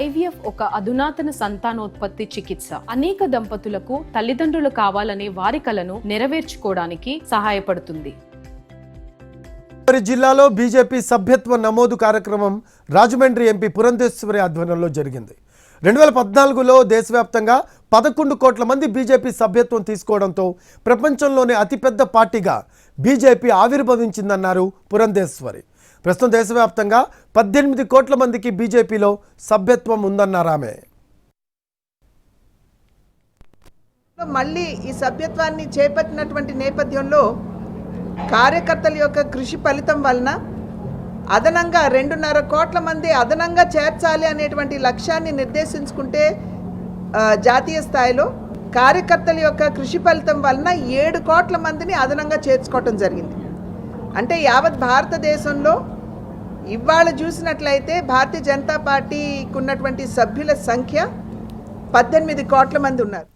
IVF ఒక అధునాతన సంతానోత్పత్తి చికిత్స. అనేక దంపతులకు తల్లిదండ్రులు కావాలనే వారి కలను నెరవేర్చుకోవడానికి సహాయపడుతుంది. మరి జిల్లాలో బీజేపీ సభ్యత్వ నమోదు కార్యక్రమం రాజమండ్రి ఎంపీ పురంధేశ్వరి ఆధ్వర్యంలో జరిగింది. రెండు వేల పద్నాలుగులో దేశవ్యాప్తంగా పదకొండు కోట్ల మంది బీజేపీ సభ్యత్వం తీసుకోవడంతో ప్రపంచంలోనే అతిపెద్ద పార్టీగా బీజేపీ ఆవిర్భవించిందన్నారు పురంధేశ్వరి. ప్రస్తుతం దేశవ్యాప్తంగా పద్దెనిమిది కోట్ల మందికి బీజేపీలో సభ్యత్వం ఉందన్నారు ఆమె. మళ్ళీ ఈ సభ్యత్వాన్ని చేపట్టినటువంటి నేపథ్యంలో కార్యకర్తల యొక్క కృషి ఫలితం వలన అదనంగా రెండున్నర కోట్ల మంది అదనంగా చేర్చాలి అనేటువంటి లక్ష్యాన్ని నిర్దేశించుకుంటే జాతీయ స్థాయిలో కార్యకర్తల యొక్క కృషి ఫలితం వలన ఏడు కోట్ల మందిని అదనంగా చేర్చుకోవటం జరిగింది. అంటే యావత్ భారతదేశంలో ఇవాళ చూసినట్లయితే భారతీయ జనతా పార్టీకి ఉన్నటువంటి సభ్యుల సంఖ్య పద్దెనిమిది కోట్ల మంది ఉన్నారు.